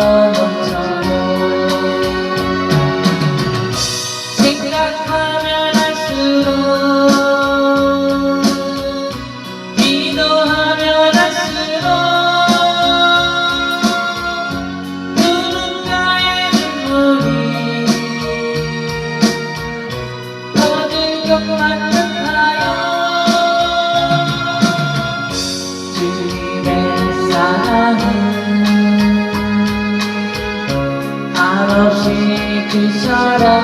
Oh. আরশি তুষারা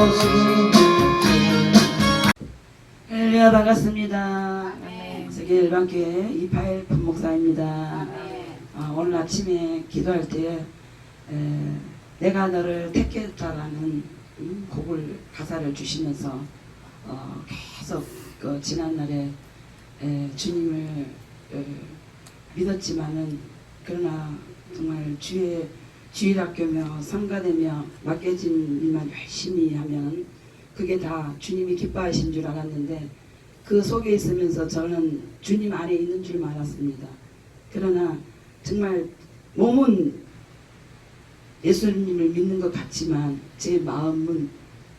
네, 할렐루야 반갑습니다. 아, 네. 세계 열방교회 이파일 목사입니다. 아, 네. 어, 오늘 아침에 기도할 때 에, 내가 너를 택했다라는 음, 곡을 가사를 주시면서 어, 계속 그 지난날에 에, 주님을 에, 믿었지만은 그러나 정말 주의 주일학교며 상가되며 맡겨진 일만 열심히 하면 그게 다 주님이 기뻐하신 줄 알았는데 그 속에 있으면서 저는 주님 아래 있는 줄 알았습니다. 그러나 정말 몸은 예수님을 믿는 것 같지만 제 마음은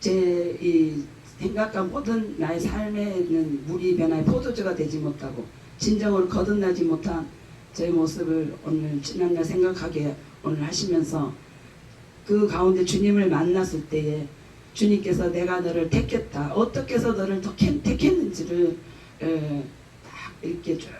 제 이 생각과 모든 나의 삶에는 물이 변화의 포도주가 되지 못하고 진정으로 거듭나지 못한 제 모습을 오늘 지난날 생각하게 오늘 하시면서 그 가운데 주님을 만났을 때에 주님께서 내가 너를 택했다. 어떻게 해서 너를 택했는지를 에, 딱 이렇게 쭉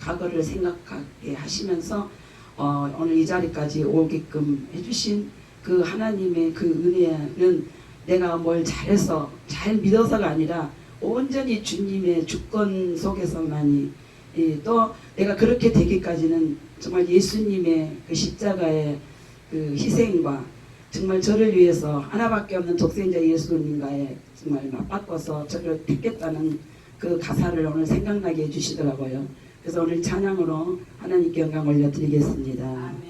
과거를 생각하게 하시면서 어, 오늘 이 자리까지 오게끔 해주신 그 하나님의 그 은혜는 내가 뭘 잘해서 잘 믿어서가 아니라 온전히 주님의 주권 속에서만이 예, 또 내가 그렇게 되기까지는 정말 예수님의 그 십자가의 그 희생과 정말 저를 위해서 하나밖에 없는 독생자 예수님과의 정말 맞바꿔서 저를 택겠다는 그 가사를 오늘 생각나게 해주시더라고요. 그래서 오늘 찬양으로 하나님께 영광 올려드리겠습니다. 아멘.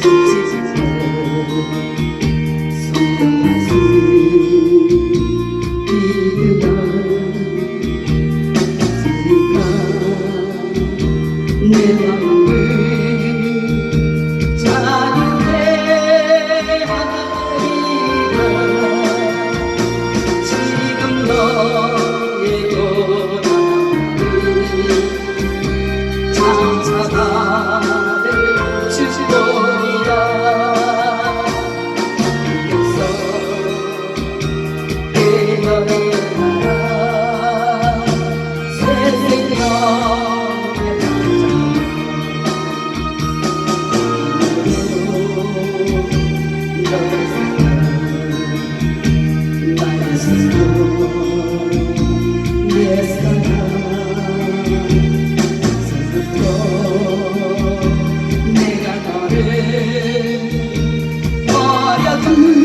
谢谢。Hallelujah.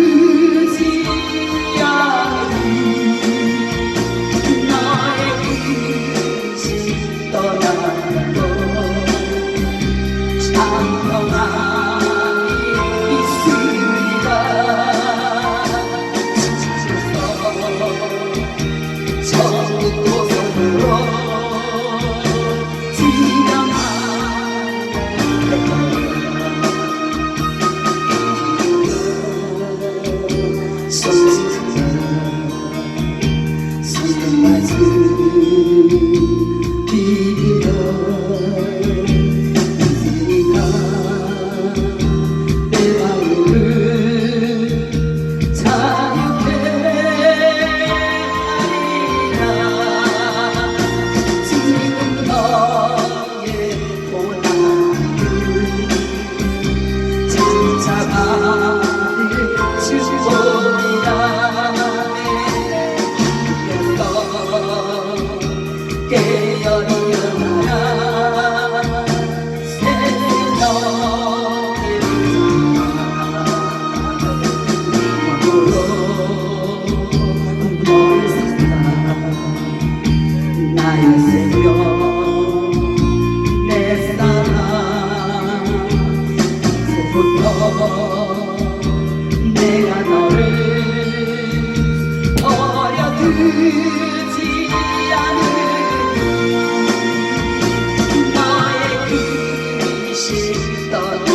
떠나고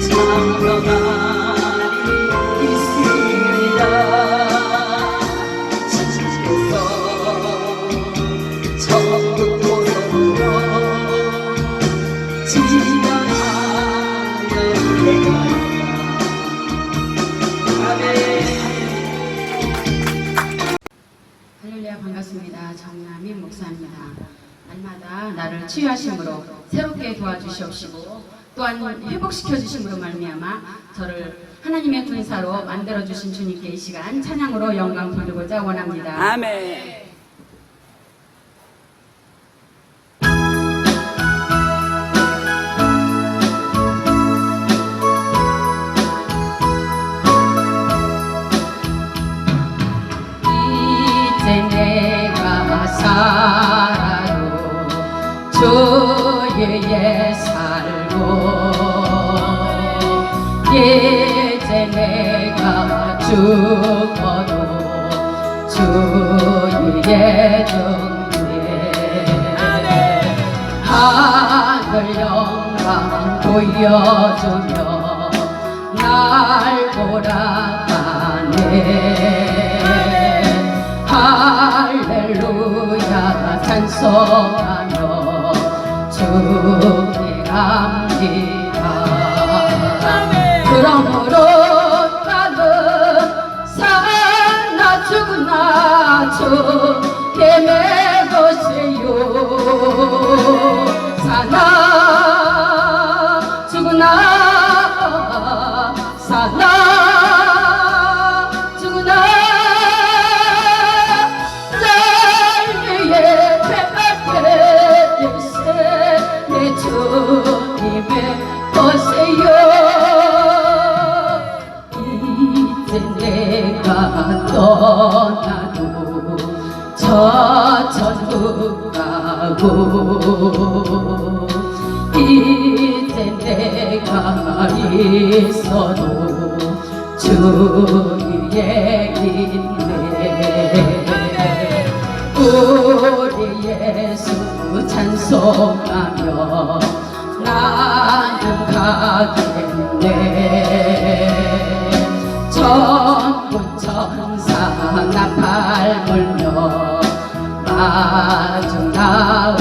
장가가리 반갑습니다. 정남인 목사입니다. 날마다 나를 치유하심으로 새롭게 도와주시옵시고 또한 회복시켜 주심으로 말미암아 저를 하나님의 군사로 만들어 주신 주님께 이 시간 찬양으로 영광 돌리고자 원합니다. 아멘. 주위에 살고 이제 내가 죽어도 주위에 등대 하늘 영광 보여주며 날 보라가네. 할렐루야 찬송하며 주님합니다 그러므로 나는 사나 죽으나 주 있어도 주위에 있네. 우리 예수 찬송하며 나는 가겠네. 천군 천사 나팔 불며 마주 나